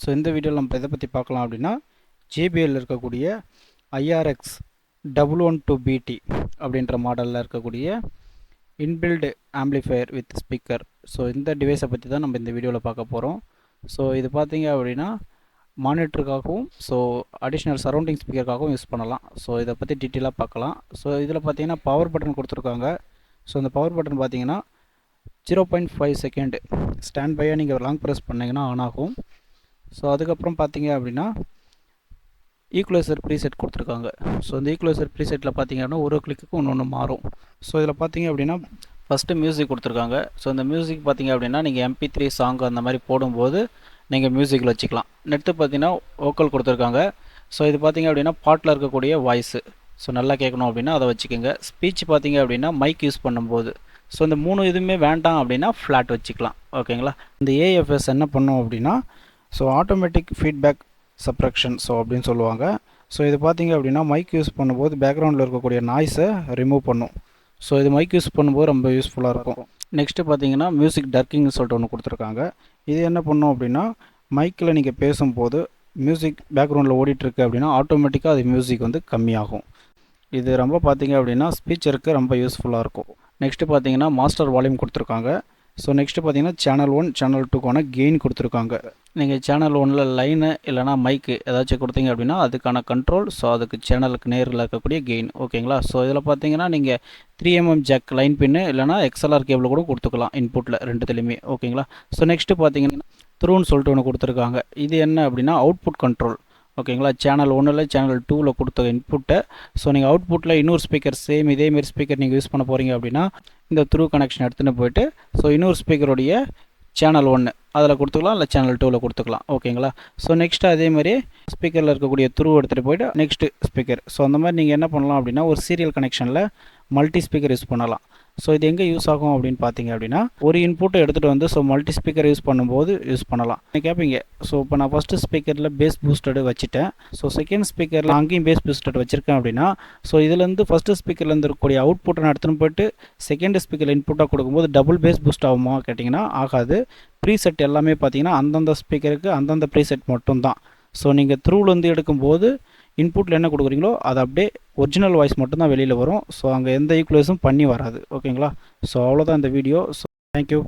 So இந்த வீடியோவில் நம்ம எதை பற்றி பார்க்கலாம் அப்படின்னா ஜேபிஎல் இருக்கக்கூடிய ஐஆர்எக்ஸ் டபுள் ஒன் டூ பிடி அப்படின்ற மாடலில் இருக்கக்கூடிய inbuilt amplifier with speaker so இந்த டிவைஸை பற்றி தான் நம்ம இந்த வீடியோவில் பார்க்க போகிறோம் ஸோ இது பார்த்தீங்க அப்படின்னா மானிட்டருக்காகவும் ஸோ அடிஷ்னல் சரௌண்டிங் ஸ்பீக்கருக்காகவும் யூஸ் பண்ணலாம். ஸோ இதை பற்றி டீட்டெயிலாக பார்க்கலாம். ஸோ இதில் பார்த்தீங்கன்னா பவர் பட்டன் கொடுத்துருக்காங்க. ஸோ இந்த பவர் பட்டன் பார்த்தீங்கன்னா zero point five second stand பையாக நீங்கள் லாங் ப்ரெஸ் பண்ணிங்கன்னா ஆன் ஆகும். ஸோ அதுக்கப்புறம் பார்த்தீங்க அப்படின்னா ஈக்குவலைசர் ப்ரீசெட் கொடுத்துருக்காங்க. ஸோ இந்த ஈக்குவலைசர் ப்ரீசெட்டில் பார்த்தீங்க அப்படின்னா ஒரு கிளிக்கு ஒன்று ஒன்று மாறும். ஸோ இதில் பார்த்தீங்க அப்படின்னா ஃபஸ்ட்டு மியூசிக் கொடுத்துருக்காங்க. ஸோ இந்த மியூசிக் பார்த்தீங்க அப்படின்னா நீங்கள் எம்பி த்ரீ சாங் அந்த மாதிரி போடும்போது நீங்கள் மியூசிக்கில் வச்சுக்கலாம். நெட்டு பார்த்தீங்கன்னா வோக்கல் கொடுத்துருக்காங்க. ஸோ இது பார்த்தீங்க அப்படின்னா பாட்டில் இருக்கக்கூடிய வாய்ஸு ஸோ நல்லா கேட்கணும் அப்படின்னா அதை வச்சுக்கோங்க. ஸ்பீச் பார்த்தீங்க அப்படின்னா மைக் யூஸ் பண்ணும்போது. ஸோ இந்த மூணு இதுவுமே வேண்டாம் அப்படின்னா ஃப்ளாட் வச்சுக்கலாம். ஓகேங்களா இந்த ஏஎஃப்எஸ் என்ன பண்ணும் அப்படின்னா so automatic feedback suppression so அப்படின்னு சொல்லுவாங்க. ஸோ இது பார்த்தீங்க அப்படின்னா மைக் யூஸ் பண்ணும்போது பேக்ரவுண்டில் இருக்கக்கூடிய நாய்ஸை ரிமூவ் பண்ணும். ஸோ இது மைக் யூஸ் பண்ணும்போது ரொம்ப யூஸ்ஃபுல்லாக இருக்கும். நெக்ஸ்ட்டு பார்த்தீங்கன்னா மியூசிக் டர்க்கிங்னு சொல்லிட்டு ஒன்று கொடுத்துருக்காங்க. இது என்ன பண்ணும் அப்படின்னா மைக்கில் நீங்கள் பேசும்போது மியூசிக் பேக்ரவுண்டில் ஓடிட்டுருக்கு அப்படின்னா ஆட்டோமேட்டிக்காக அது மியூசிக் வந்து கம்மியாகும். இது ரொம்ப பார்த்தீங்க அப்படின்னா ஸ்பீச்சருக்கு ரொம்ப யூஸ்ஃபுல்லாக இருக்கும். நெக்ஸ்ட்டு பார்த்தீங்கன்னா மாஸ்டர் வால்யூம் கொடுத்துருக்காங்க. ஸோ நெக்ஸ்ட்டு பார்த்தீங்கன்னா சேனல் ஒன் சேனல் டூக்கான கெயின் கொடுத்துருக்காங்க. நீங்கள் சேனல் ஒனில் லைனு இல்லைனா மைக்கு ஏதாச்சும் கொடுத்தீங்க அப்படின்னா அதுக்கான கண்ட்ரோல் ஸோ அதுக்கு சேனலுக்கு நேரில் இருக்கக்கூடிய கெயின் ஓகேங்களா ஸோ இதில் பார்த்தீங்கன்னா நீங்கள் three MM jack line pin இல்லைனா எக்ஸ்எல்ஆர் கேபிள் கூட கொடுத்துக்கலாம் இன்புட்டில் ரெண்டுத்துலேயுமே. ஓகேங்களா ஸோ நெக்ஸ்ட்டு பார்த்தீங்கன்னா த்ரூன்னு சொல்லிட்டு ஒன்று கொடுத்துருக்காங்க. இது என்ன அப்படின்னா அவுட்புட் கண்ட்ரோல் ஓகேங்களா? சேனல் ஒன்றில் சேனல் டூவில் கொடுத்த இன்புட்டை ஸோ நீங்கள் அவுட்புட்டில் இன்னொரு ஸ்பீக்கர் சேம் இதேமாரி ஸ்பீக்கர் நீங்கள் யூஸ் பண்ண போகிறீங்க அப்படின்னா இந்த த்ரூ கனெக்ஷன் எடுத்துகிட்டு போயிட்டு ஸோ இன்னொரு ஸ்பீக்கருடைய சேனல் ஒன்று அதில் கொடுத்துக்கலாம் இல்லை சேனல் டூவில் கொடுத்துக்கலாம். ஓகேங்களா? ஸோ நெக்ஸ்ட்டு அதேமாதிரி ஸ்பீக்கரில் இருக்கக்கூடிய த்ரூ எடுத்துகிட்டு போயிட்டு நெக்ஸ்ட்டு ஸ்பீக்கர் ஸோ அந்த மாதிரி நீங்கள் என்ன பண்ணலாம் அப்படின்னா ஒரு சீரியல் கனெக்ஷனில் மல்டி ஸ்பீக்கர் யூஸ் பண்ணலாம். ஸோ இது எங்கே யூஸ் ஆகும் அப்படின்னு பார்த்தீங்க அப்படின்னா ஒரு இன்புட்டை எடுத்துகிட்டு வந்து ஸோ மல்டி ஸ்பீக்கர் யூஸ் பண்ணும்போது யூஸ் பண்ணலாம். நீங்கள் கேட்பீங்க ஸோ இப்போ நான் ஃபஸ்ட்டு ஸ்பீக்கரில் பேஸ் பூஸ்டடு வச்சுட்டேன். ஸோ செகண்ட் ஸ்பீக்கரில் அங்கேயும் பேஸ் பூஸ்டட் வச்சுருக்கேன் அப்படின்னா ஸோ இதுலேருந்து ஃபஸ்ட்டு ஸ்பீக்கர்லேருந்து இருக்கக்கூடிய அவுட்புட்டை நான் எடுத்துன்னு போயிட்டு செகண்ட் ஸ்பீக்கரில் இன்புட்டாக கொடுக்கும்போது டபுள் பேஸ் பூஸ்ட் ஆகுமா கேட்டிங்கன்னா ஆகாது. ப்ரீசெட் எல்லாமே பார்த்தீங்கன்னா அந்தந்த ஸ்பீக்கருக்கு அந்தந்த ப்ரீசெட் மட்டும்தான். ஸோ நீங்கள் த்ரூலேருந்து எடுக்கும்போது இன்புட்டில் என்ன கொடுக்குறீங்களோ அது அப்படியே ஒரிஜினல் வாய்ஸ் மட்டும்தான் வெளியில் வரும். ஸோ அங்கே எந்த ஈக்குவலைஸும் பண்ணி வராது. ஓகேங்களா ஸோ அவ்வளோதான் இந்த வீடியோ ஸோ தேங்க்யூ